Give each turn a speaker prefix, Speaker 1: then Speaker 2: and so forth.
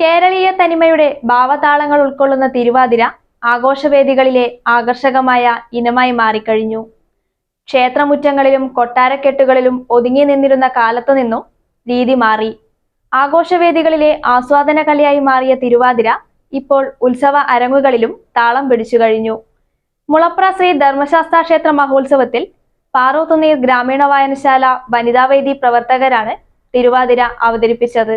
Speaker 1: കേരളീയ തനിമയുടെ ഭാവതാളങ്ങൾ ഉൾക്കൊള്ളുന്ന തിരുവാതിര ആഘോഷവേദികളിലെ ആകർഷകമായ ഇനമായി മാറിക്കഴിഞ്ഞു. ക്ഷേത്രമുറ്റങ്ങളിലും കൊട്ടാരക്കെട്ടുകളിലും ഒതുങ്ങി നിന്നിരുന്ന കാലത്തു നിന്നും രീതി മാറി. ആഘോഷവേദികളിലെ ആസ്വാദന കലയായി മാറിയ തിരുവാതിര ഇപ്പോൾ ഉത്സവ അരങ്ങുകളിലും താളം പിടിച്ചു കഴിഞ്ഞു. മുളപ്ര ശ്രീ ധർമ്മശാസ്ത്ര ക്ഷേത്ര മഹോത്സവത്തിൽ പാറോത്തുന്നീർ ഗ്രാമീണ വായനശാല വനിതാവേദി പ്രവർത്തകരാണ് തിരുവാതിര അവതരിപ്പിച്ചത്.